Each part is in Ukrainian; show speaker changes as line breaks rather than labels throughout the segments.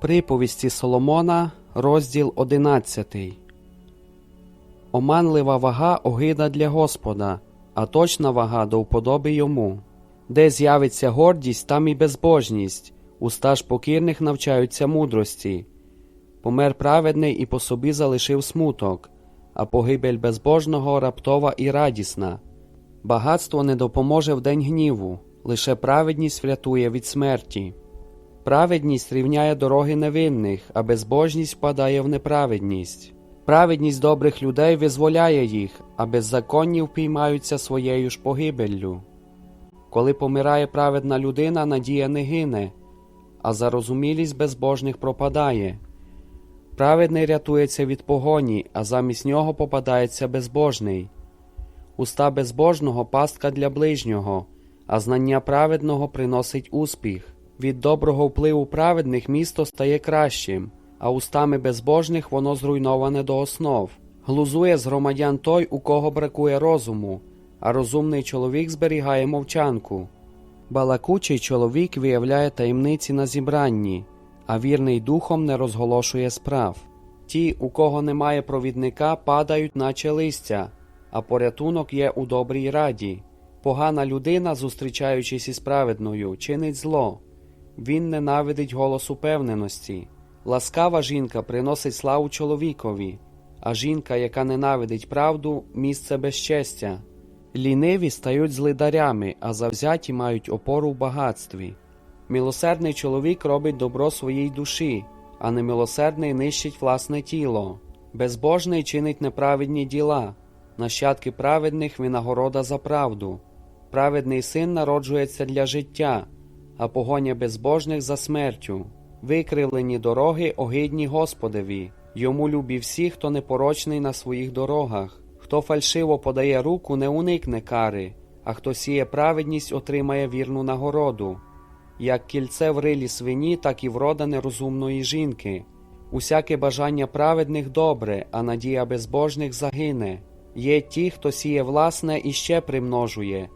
Приповісті Соломона, розділ 11. Оманлива вага огида для Господа, а точна вага до вподоби йому. Де з'явиться гордість, там і безбожність, уста ж покірних навчаються мудрості. Помер праведний і по собі залишив смуток, а погибель безбожного раптова і радісна. Багатство не допоможе в день гніву, лише праведність врятує від смерті. Праведність рівняє дороги невинних, а безбожність впадає в неправедність. Праведність добрих людей визволяє їх, а беззаконні впіймаються своєю ж погибеллю. Коли помирає праведна людина, надія не гине, а зарозумілість безбожних пропадає. Праведний рятується від погоні, а замість нього попадається безбожний. Уста безбожного пастка для ближнього, а знання праведного приносить успіх. Від доброго впливу праведних місто стає кращим, а устами безбожних воно зруйноване до основ. Глузує з громадян той, у кого бракує розуму, а розумний чоловік зберігає мовчанку. Балакучий чоловік виявляє таємниці на зібранні, а вірний духом не розголошує справ. Ті, у кого немає провідника, падають, наче листя, а порятунок є у добрій раді. Погана людина, зустрічаючись із праведною, чинить зло. Він ненавидить голос упевненості. Ласкава жінка приносить славу чоловікові, а жінка, яка ненавидить правду, місце безчестя. Ліниві стають злидарями, а завзяті мають опору в багатстві. Милосердний чоловік робить добро своїй душі, а немилосердний нищить власне тіло. Безбожний чинить неправедні діла, нащадки праведних винагорода за правду. Праведний син народжується для життя, а погоня безбожних за смертю. Викривлені дороги огидні Господеві, йому любі всі, хто непорочний на своїх дорогах. Хто фальшиво подає руку, не уникне кари, а хто сіє праведність, отримає вірну нагороду. Як кільце в рилі свині, так і врода нерозумної жінки. Усяке бажання праведних добре, а надія безбожних загине. Є ті, хто сіє власне і ще примножує,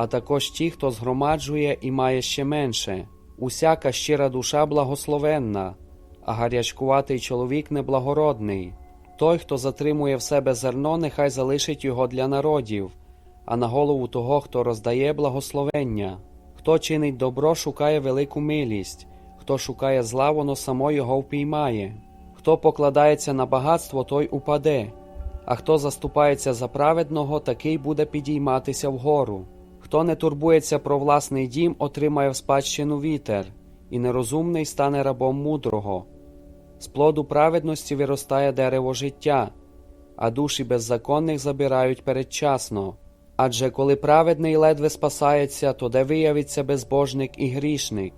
а також ті, хто згромаджує і має ще менше. Усяка щира душа благословенна, а гарячкуватий чоловік неблагородний. Той, хто затримує в себе зерно, нехай залишить його для народів, а на голову того, хто роздає благословення. Хто чинить добро, шукає велику милість, хто шукає зла, воно само його впіймає. Хто покладається на багатство, той упаде, а хто заступається за праведного, такий буде підійматися вгору. Хто не турбується про власний дім, отримає в спадщину вітер, і нерозумний стане рабом мудрого. З плоду праведності виростає дерево життя, а душі беззаконних забирають передчасно. Адже коли праведний ледве спасається, то де виявиться безбожник і грішник.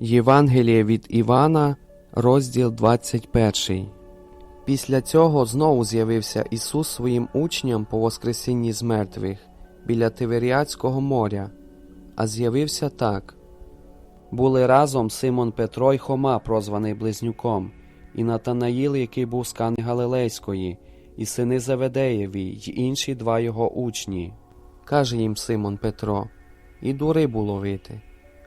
Євангеліє від Івана, розділ 21 Після цього знову з'явився Ісус своїм учням по Воскресінні з мертвих біля Тиверіадського моря, а з'явився так. Були разом Симон Петро й Хома, прозваний Близнюком, і Натанаїл, який був з Кани Галилейської, і сини Заведеєві, й інші два його учні. Каже їм Симон Петро: Іду рибу ловити.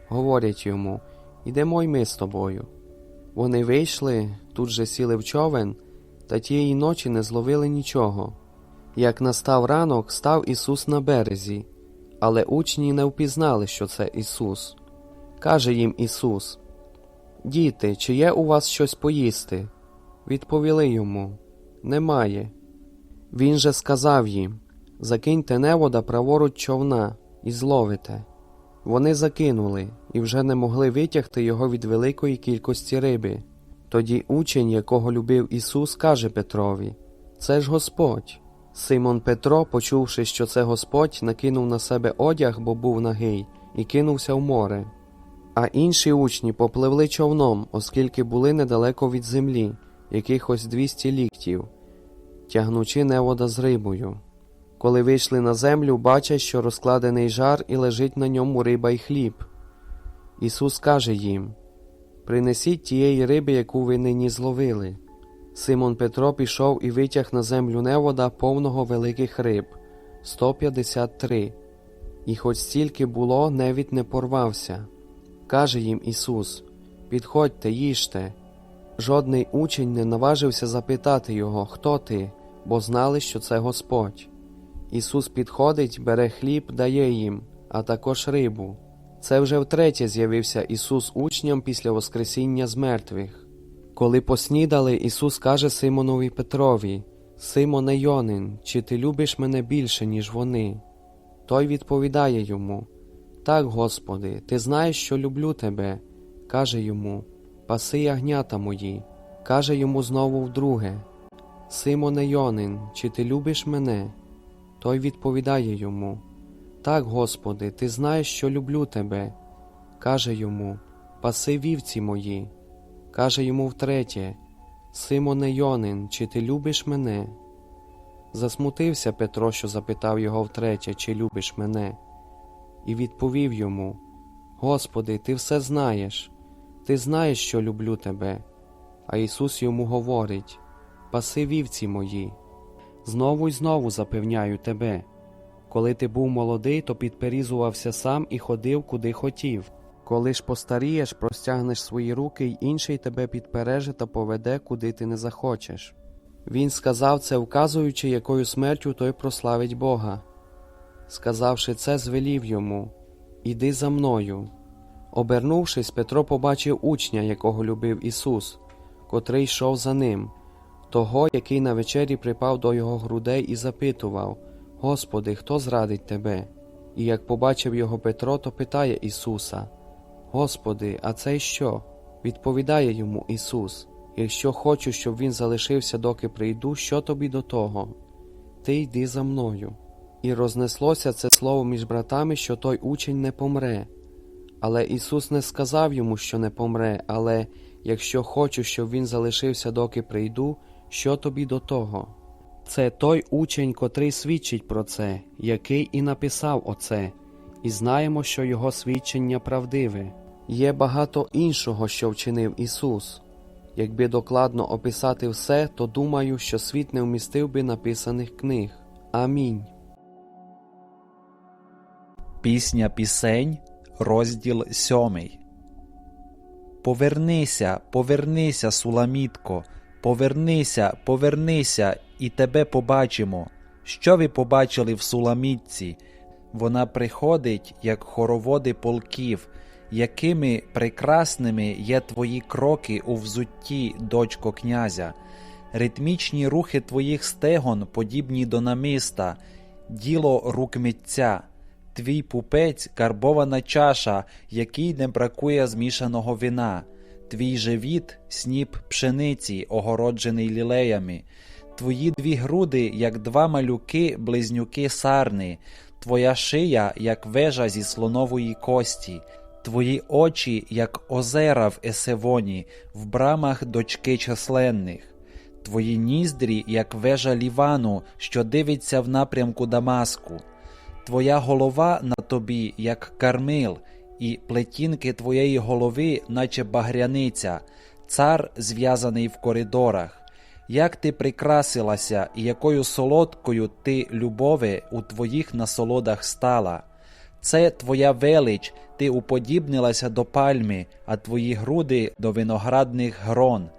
Говорять йому, ідемо й ми з тобою. Вони вийшли, тут же сіли в човен, та тієї ночі не зловили нічого. Як настав ранок, став Ісус на березі, але учні не впізнали, що це Ісус. Каже їм Ісус: Діти, чи є у вас щось поїсти? Відповіли йому Немає. Він же сказав їм Закиньте невода праворуч човна і зловите. Вони закинули і вже не могли витягти його від великої кількості риби. Тоді учень, якого любив Ісус, каже Петрові Це ж Господь. Симон Петро, почувши, що це Господь, накинув на себе одяг, бо був нагий, і кинувся в море. А інші учні попливли човном, оскільки були недалеко від землі, якихось двісті ліктів, тягнучи невода з рибою. Коли вийшли на землю, бачать, що розкладений жар і лежить на ньому риба й хліб. Ісус каже їм Принесіть тієї риби, яку ви нині зловили. Симон Петро пішов і витяг на землю невода повного великих риб 153, і хоч стільки було, невід не порвався. Каже їм Ісус: Підходьте, їжте. Жодний учень не наважився запитати його, хто ти, бо знали, що це Господь. Ісус підходить, бере хліб, дає їм, а також рибу. Це вже втретє з'явився Ісус учням після Воскресіння з мертвих. Коли поснідали, Ісус каже Симонові Петрові: Симоне Йонин, чи ти любиш мене більше, ніж вони? Той відповідає йому: Так, Господи, ти знаєш, що люблю тебе. Каже йому: Паси ягнята мої. Каже йому знову вдруге: Симоне Йонин, чи ти любиш мене? Той відповідає йому: Так, Господи, ти знаєш, що люблю тебе. Каже йому: Паси вівці мої. Каже йому втретє: Симоне Йонин, чи ти любиш мене? Засмутився Петро, що запитав його втретє, чи любиш мене, і відповів йому: Господи, ти все знаєш, ти знаєш, що люблю тебе. А Ісус йому говорить: Паси вівці мої. Знову й знову запевняю тебе. Коли ти був молодий, то підперізувався сам і ходив, куди хотів. Коли ж постарієш, простягнеш свої руки, й інший тебе підпереже та поведе, куди ти не захочеш. Він сказав це, вказуючи, якою смертю той прославить Бога. Сказавши це, звелів йому Іди за мною. Обернувшись, Петро побачив учня, якого любив Ісус, котрий йшов за ним, того, який на вечері припав до його грудей і запитував Господи, хто зрадить тебе? І як побачив його Петро, то питає Ісуса: Господи, а це що? Відповідає йому Ісус: Якщо хочу, щоб він залишився, доки прийду, що тобі до того? Ти йди за мною. І рознеслося це слово між братами, що той учень не помре. Але Ісус не сказав йому, що не помре, але якщо хочу, щоб він залишився, доки прийду, що тобі до того? Це той учень, котрий свідчить про це, який і написав оце, і знаємо, що його свідчення правдиве. Є багато іншого, що вчинив Ісус. Якби докладно описати все, то думаю, що світ не вмістив би написаних книг. Амінь.
Пісня пісень, розділ сьомий. Повернися, повернися, суламітко, повернися, повернися, і тебе побачимо. Що ви побачили в суламітці? Вона приходить, як хороводи полків, якими прекрасними є твої кроки у взутті, дочко князя, ритмічні рухи твоїх стегон, подібні до намиста, діло рук митця. Твій пупець карбована чаша, якій не бракує змішаного вина, твій живіт сніп пшениці, огороджений лілеями, твої дві груди, як два малюки, близнюки сарни, твоя шия, як вежа зі слонової кості, твої очі, як озера в Есевоні, в брамах дочки численних. Твої ніздрі, як вежа Лівану, що дивиться в напрямку Дамаску. Твоя голова на тобі, як кармил, і плетінки твоєї голови, наче багряниця, цар зв'язаний в коридорах. Як ти прикрасилася, і якою солодкою ти, любове, у твоїх насолодах стала. Це твоя велич, ти уподібнилася до пальми, а твої груди до виноградних грон.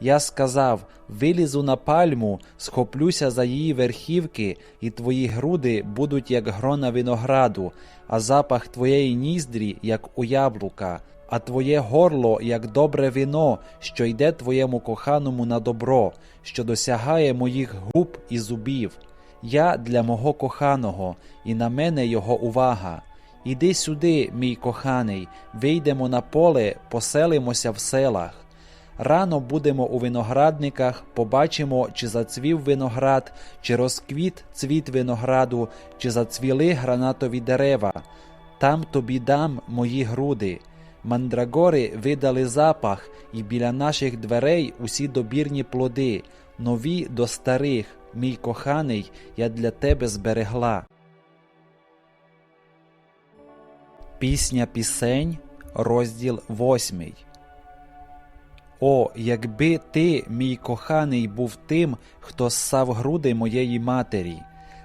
Я сказав: вилізу на пальму, схоплюся за її верхівки, і твої груди будуть як грона винограду, а запах твоєї ніздрі, як у яблука, а твоє горло, як добре вино, що йде твоєму коханому на добро, що досягає моїх губ і зубів. Я для мого коханого, і на мене його увага. Іди сюди, мій коханий, вийдемо на поле, поселимося в селах. Рано будемо у виноградниках, побачимо, чи зацвів виноград, чи розквіт цвіт винограду, чи зацвіли гранатові дерева. Там тобі дам мої груди. Мандрагори видали запах, і біля наших дверей усі добірні плоди, нові до старих, мій коханий, я для тебе зберегла. Пісня пісень, розділ восьмий. О, якби ти, мій коханий, був тим, хто ссав груди моєї матері.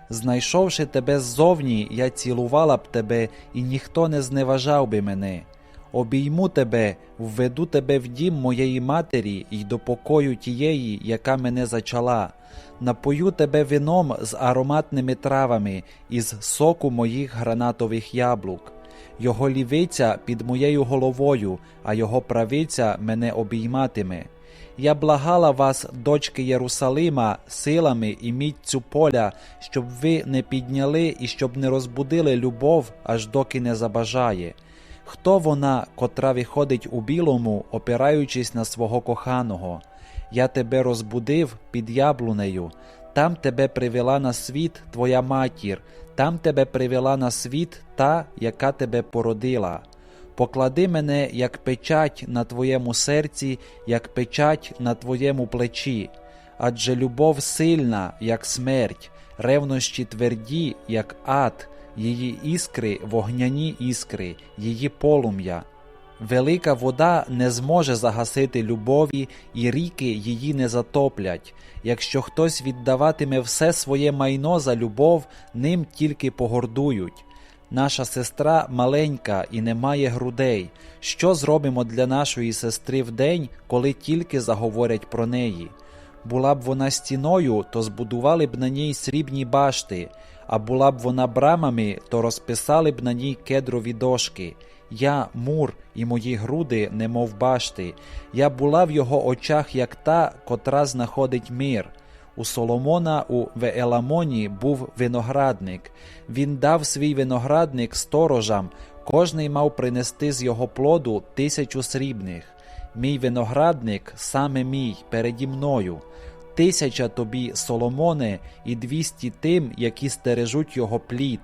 Знайшовши тебе ззовні, я цілувала б тебе, і ніхто не зневажав би мене. Обійму тебе, введу тебе в дім моєї матері й до покою тієї, яка мене зачала. Напою тебе вином з ароматними травами із соку моїх гранатових яблук. Його лівиця під моєю головою, а його правиця мене обійматиме. Я благала вас, дочки Єрусалима, силами і міцю поля, щоб ви не підняли і щоб не розбудили любов, аж доки не забажає. Хто вона, котра виходить у білому, опираючись на свого коханого? Я тебе розбудив під яблунею, там тебе привела на світ твоя матір, там тебе привела на світ та, яка тебе породила. Поклади мене як печать на твоєму серці, як печать на твоєму плечі, адже любов сильна, як смерть, ревнощі тверді, як ад, її іскри вогняні іскри, її полум'я. Велика вода не зможе загасити любові, і ріки її не затоплять. Якщо хтось віддаватиме все своє майно за любов, ним тільки погордують. Наша сестра маленька і не має грудей. Що зробимо для нашої сестри вдень, коли тільки заговорять про неї? Була б вона стіною, то збудували б на ній срібні башти, а була б вона брамами, то розписали б на ній кедрові дошки. Я мур, і мої груди, немов башти. Я була в його очах, як та, котра знаходить мир. У Соломона у Вееламоні був виноградник. Він дав свій виноградник сторожам, кожний мав принести з його плоду тисячу срібних. Мій виноградник саме мій переді мною. Тисяча тобі, Соломоне, і двісті тим, які стережуть його плід.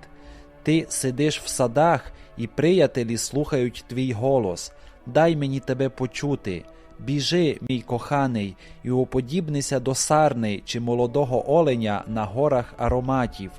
Ти сидиш в садах, і приятелі слухають твій голос. Дай мені тебе почути. Біжи, мій коханий, і уподібнися до сарни чи молодого оленя на горах ароматів.